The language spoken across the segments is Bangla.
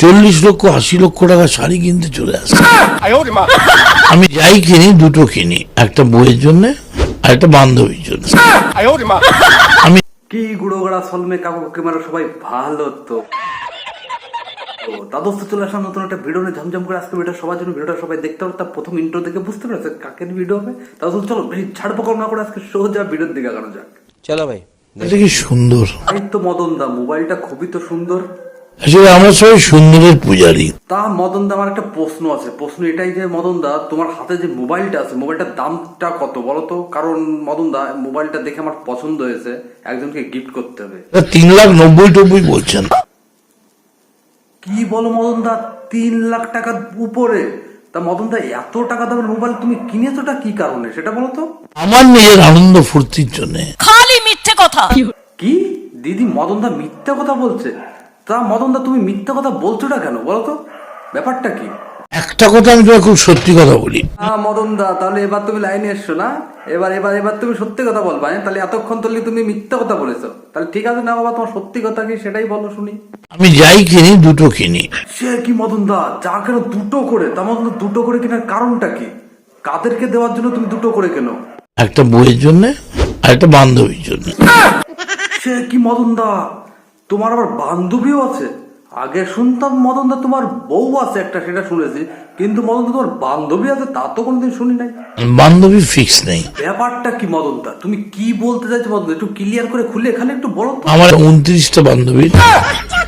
চল্লিশ লক্ষ আশি লক্ষ টাকা শাড়ি কিনতে চলে আসে আমি যাই কিনি দুটো কিনি একটা বইয়ের জন্য আর একটা বান্ধবীর জন্য। আমি কি গুড়োগড়া সলমে কাকু কাকিমারা সবাই ভালো তো। তা চলে আসা নতুন একটা ভিডিও নিয়ে ঝমঝম করে আসতে ভিডিও সবার জন্য ভিডিওটা সবাই দেখতে পারো তার প্রথম ইন্ট্রো দেখে বুঝতে পেরেছে কাকের ভিডিও হবে। তা চলো বেশি ছাড় পকড় না করে আজকে সোজা ভিডিওর দিকে আগানো যাক। চলো ভাই এটা কি সুন্দর? এই তো মদন দা মোবাইলটা খুবই তো সুন্দর। আসলে আমরা সবাই সুন্দরের পূজারী। তা মদন দা আমার একটা প্রশ্ন আছে। প্রশ্ন এটাই যে মদন দা তোমার হাতে যে মোবাইলটা আছে মোবাইলটার দামটা কত? বলো তো কারণ মদন দা মোবাইলটা দেখে আমার পছন্দ হয়েছে। একজনকে গিফট করতে হবে। তিন লাখ নব্বই টব্বই বলছেন। কি বলো মদন দা তিন লাখ টাকার উপরে। তা মদন দা এত টাকা দামের মোবাইল তুমি কিনেছোটা কি কারণে? সেটা বলো তো। আমার নিজের আনন্দ ফুর্তির জন্য। খালি মিথ্যে কথা। কি? দিদি মদন দা মিথ্যা কথা বলছে। তা মদন দা তুমি মিথ্যা কথা বলছোটা কেন? বলো তো। ব্যাপারটা কি? একটা কথা আমি তোমাকে খুব সত্যি কথা বলি। হ্যাঁ মদন দা তাহলে এবার তুমি লাইনে এসছো না? এবার এবার এবার তুমি সত্যি কথা বলবা হ্যাঁ? তাহলে এতক্ষণ তুললে তুমি মিথ্যা কথা বলেছ। তাহলে ঠিক আছে না বাবা তোমার সত্যি কথা কি সেটাই বলো শুনি। আমি যাই কিনি দুটো কিনি। সে কি মদন দা যা কেন দুটো করে? তা মদন দুটো করে কেনার কারণটা কি? কাদেরকে দেওয়ার জন্য তুমি দুটো করে কেনো? একটা বইয়ের জন্য আর একটা বান্ধবীর জন্য। সে কি মদন দা তোমার আবার বান্ধবীও আছে? আগে শুনতাম মদন দা তোমার বউ আছে একটা সেটা শুনেছি। কিন্তু মদন দা তোমার বান্ধবী আছে তা তো কোনোদিন শুনি নাই। বান্ধবী ফিক্স নেই। ব্যাপারটা কি মদন দা তুমি কি বলতে চাইছো মদন একটু ক্লিয়ার করে খুলে এখানে একটু বলো তো। আমার উনত্রিশটা বান্ধবী।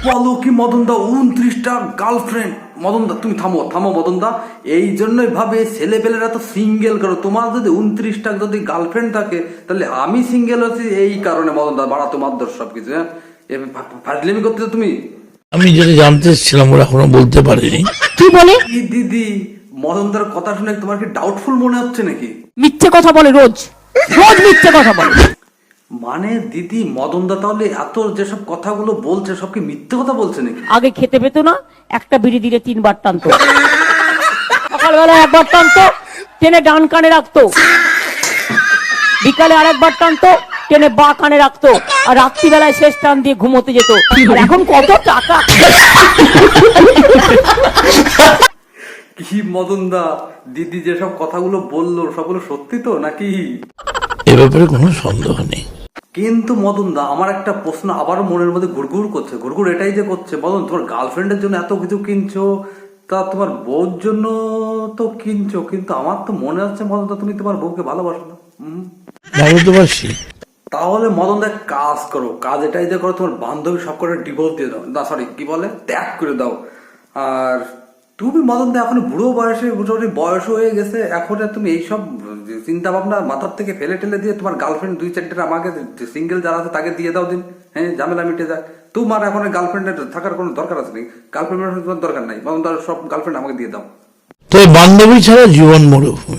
বলো কি মদন দা উনত্রিশটা গার্লফ্রেন্ড মদন দা তুমি থামো থামো মদন দা এই জন্যই ভাবে ছেলে পেলেরা তো সিঙ্গেল করো তোমার যদি উনত্রিশটা যদি গার্লফ্রেন্ড থাকে তাহলে আমি সিঙ্গেল আছি এই কারণে মদন দা বাড়া তোমার দোষ সবকিছু হ্যাঁ? ফাজলামি করতে তুমি। আমি যেটা জানতে এসেছিলাম ওরা এখনও বলতে পারিনি। কি বলে? দিদি মদনদার কথা শুনে তোমার কি ডাউটফুল মনে হচ্ছে নাকি? মিথ্যে কথা বলে রোজ। রোজ মিথ্যে কথা বলে। মানে দিদি মদনদা তাহলে এত যেসব কথাগুলো বলছে সব কি মিথ্যে কথা বলছে নাকি? আগে খেতে পেতো না একটা বিড়ি দিলে তিনবার টানতো। সকালবেলা একবার টানতো টেনে ডান কানে রাখতো। বিকালে আরেকবার টানতো টেনে বা কানে রাখতো। আর রাত্রিবেলায় শেষ টান দিয়ে ঘুমোতে যেত। আর এখন কত টাকা? কি মদনদা দিদি যেসব কথাগুলো বলল সবগুলো সত্যি তো নাকি? এ ব্যাপারে কোনো সন্দেহ নেই। কিন্তু মদনদা আমার একটা প্রশ্ন আবারও মনের মধ্যে ঘুরঘুর করছে। ঘুরঘুর এটাই যে করছে। মদন তোমার গার্লফ্রেন্ডের জন্য এত কিছু কিনছো? তা তোমার বউর জন্য তো কিনছো কিন্তু আমার তো মনে হচ্ছে মদনদা তুমি তোমার বউকে ভালোবাসো না। হুম। ভালো তো তাহলে মদন দা, কাজ করো। কাজ এটাই যে করো, তোমার বান্ধবী সব করে ডিভোর্স দিয়ে দাও। না সরি কি বলে? ত্যাগ করে দাও। আর তুমি মদন দা, এখন বুড়ো বয়সে, মোটামুটি বয়স হয়ে গেছে। এখন তুমি এইসব চিন্তা ভাবনা মাথার থেকে ফেলে টেলে দিয়ে তোমার গার্লফ্রেন্ড দুই চারটে আমাকে সিঙ্গেল যারা আছে তাকে দিয়ে দাও দিন। হ্যাঁ ঝামেলা মিটে যাক। তোমার এখন গার্লফ্রেন্ডের থাকার কোনো দরকার আছে নাকি? গার্লফ্রেন্ডের তোমার দরকার নাই। মদন দার সব গার্লফ্রেন্ড আমাকে দিয়ে দাও। তো বান্ধবী ছাড়া জীবন মরুভূমি।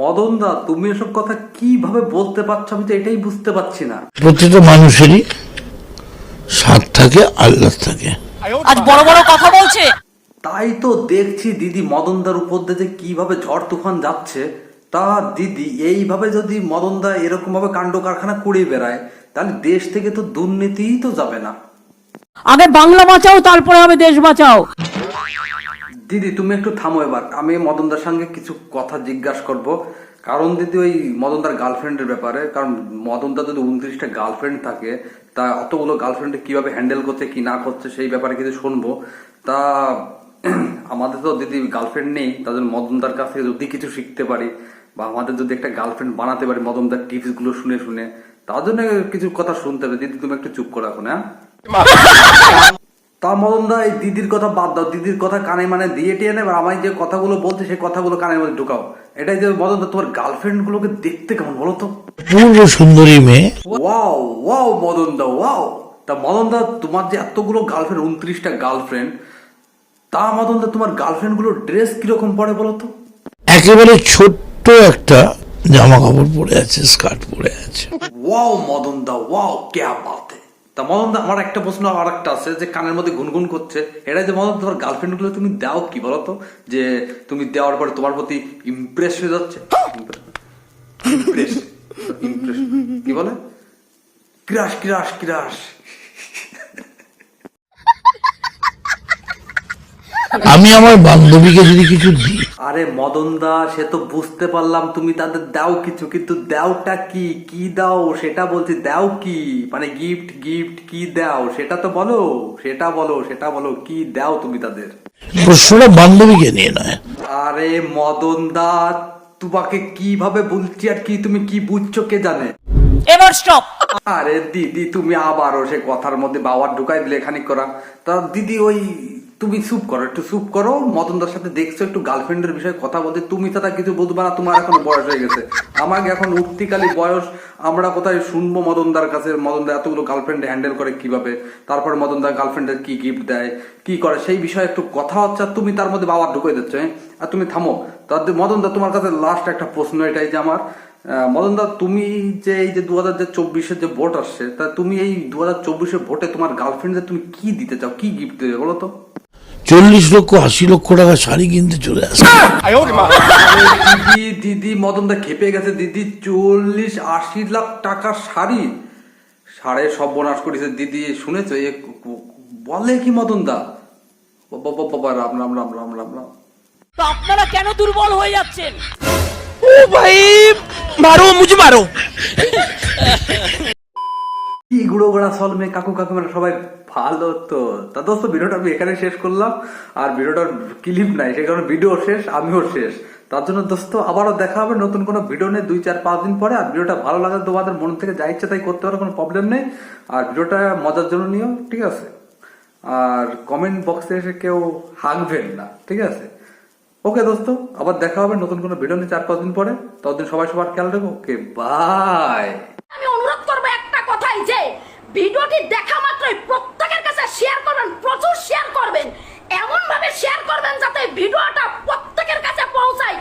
মদন দা তুমি এসব কথা কীভাবে বলতে পারছ আমি তো এটাই বুঝতে পারছি না। প্রত্যেকটা মানুষেরই স্বাদ থাকে আল্লাহ থাকে। আজ বড় বড় কথা বলছে। তাই তো দেখছি দিদি মদনদার উপর দিয়ে কীভাবে ঝড় তুফান যাচ্ছে। তা দিদি এইভাবে যদি মদনদা এরকম ভাবে কাণ্ড কারখানা করে বেড়ায় তাহলে দেশ থেকে তো দুর্নীতিই তো যাবে না। আগে বাংলা বাঁচাও তারপরে হবে দেশ বাঁচাও। দিদি, তুমি একটু থামো এবার। আমি মদনদার সঙ্গে কিছু কথা জিজ্ঞাসা করব। কারণ দিদি, ওই মদনদার গার্লফ্রেন্ডের ব্যাপারে, কারণ মদনদার যদি উনত্রিশটা গার্লফ্রেন্ড থাকে, তা অতগুলো গার্লফ্রেন্ড কীভাবে হ্যান্ডেল করছে, কি না করছে, সেই ব্যাপারে কিছু শুনব। তা আমাদের তো দিদি গার্লফ্রেন্ড নেই তাদের মদনদার কাছ থেকে যদি কিছু শিখতে পারি, বা আমাদের যদি একটা গার্লফ্রেন্ড বানাতে পারি, মদনদার টিপসগুলো শুনে শুনে, তার জন্য কিছু কথা শুনতে হবে। দিদি, তুমি একটু চুপ করে এখন হ্যাঁ? তা মদনদা এই দিদির কথা বাদ দাও দিদির কথা কানে মানে দিয়ে টিয়ে নেবে আমি যে কথাগুলো বলছি সেই কথাগুলো কানে মধ্যে ঢুকাও। এটাই যে মদনদা তোমার গার্লফ্রেন্ড গুলোকে দেখতে কেমন বলো তো? সুন্দরী মেয়ে। ওয়াও ওয়াও মদনদা ওয়াও তা মদন দা তোমার যে এতগুলো গার্লফ্রেন্ড উনত্রিশটা গার্লফ্রেন্ড তা মদনদা তোমার গার্লফ্রেন্ডগুলো ড্রেস কীরকম পরে বলো তো? একেবারে ছোট্ট একটা জামা কাপড় পরে আছে স্কার্ট পরে আছে। ওয়াও মদন দা ওয়াও ক্যা বাতে তা মদনদা আমার একটা প্রশ্ন আর একটা আছে যে কানের মধ্যে গুনগুন করছে। এটা যে মদন তোমার গার্লফ্রেন্ডগুলো তুমি দাও কি বলো তো যে তুমি দেওয়ার পরে তোমার প্রতি ইমপ্রেস হয়ে যাচ্ছে? কি বলে? ক্রাশ ক্রাশ ক্রাশ আমি আমার বান্ধবীকে যদি কিছু দিই আরে মদন দা সে তো বুঝতে পারলাম তুমি তাদের দাও কিছু কিন্তু দাওটা কি? কি দাও? সেটা বলছি দাও কি? মানে গিফট গিফট কি দাও? সেটা তো বলো সেটা বলো সেটা বলো কি দাও তুমি তাদের? প্রশ্নটা বান্ধবীকে নিয়ে নয়। আরে মদন দা তোমাকে কীভাবে বলছি আর কি তুমি কি বুঝছ কে জানে? এবার স্টপ আরে দিদি তুমি আবারও সে কথার মধ্যে বাবার ঢুকাই দিলে খানিক করা। তা দিদি ওই তুমি চুপ করো, একটু চুপ করো মদনদার সাথে দেখছ, একটু গার্লফ্রেন্ডের বিষয়ে কথা বলতে তুমি তারা কিছু বুঝবা না, তোমার এখন বয়স হয়ে গেছে। আমাকে এখন উঠতিকালি বয়স, আমরা কোথায় শুনব মদনদার কাছে? মদনদা এতগুলো গার্লফ্রেন্ড হ্যান্ডেল করে কীভাবে? তারপর মদনদার গার্লফ্রেন্ডের কি গিফট দেয়, কি করে? সেই বিষয়ে একটু কথা হচ্ছে তুমি তার মধ্যে বাবার ঢুকাই দিচ্ছ হ্যাঁ? আর তুমি থামো। তার মদনদা তোমার কাছে লাস্ট একটা প্রশ্ন, এটাই যে আমার মদনদা তুমি যে এই যে দু হাজার চব্বিশের যে ভোট আসছে, তা তুমি এই দু হাজার চব্বিশের ভোটে তোমার গার্লফ্রেন্ডে তুমি কি দিতে চাও? কি গিফট দেবে বলো তো? চল্লিশ লক্ষ আশি লক্ষ টাকা শাড়ি কিনতে চলে আসে দিদি দিদি মদনদা খেপে গেছে। দিদি চল্লিশ আশি লাখ টাকার শাড়ি। সাড়ে সর্বনাশ করেছে। দিদি শুনেছ? এ বলে কি মদনদা? বাবা রাম রাম রাম রাম রাম রাম। তো আপনারা কেন দুর্বল হয়ে যাচ্ছেন? ও ভাই মারো মুঝে মারো। কি গুঁড়ো গোড়া সলমে কাকু কাকুমারা সবাই ভালো তো। তা দোস্ত, ভিডিওটা আমি এখানে শেষ করলাম। আর ভিডিওটার ক্লিপ নাই সে কারণে ভিডিও শেষ, আমিও শেষ। তার জন্য দোস্ত, আবারও দেখা হবে নতুন কোনো ভিডিও নেই দুই, চার, পাঁচ দিন পরে। আর ভিডিওটা ভালো লাগলে তোমাদের মন থেকে যা ইচ্ছা তাই করতে পারো, কোনো প্রবলেম নেই। আর ভিডিওটা মজার জন্য নিও, ঠিক আছে? আর কমেন্ট বক্সে এসে কেউ হাঁকবেন না, ঠিক আছে? ওকে দোস্ত, আবার দেখা হবে নতুন কোনো ভিডিও নিয়ে চার, পাঁচ দিন পরে। ততদিন সবাই সবার খেয়াল রাখো। ওকে বাই ভিডিওটি দেখা মাত্রই প্রত্যেকের কাছে শেয়ার করবেন, প্রচুর শেয়ার করবেন। এমনভাবে শেয়ার করবেন যাতে ভিডিওটা প্রত্যেকের কাছে পৌঁছায়।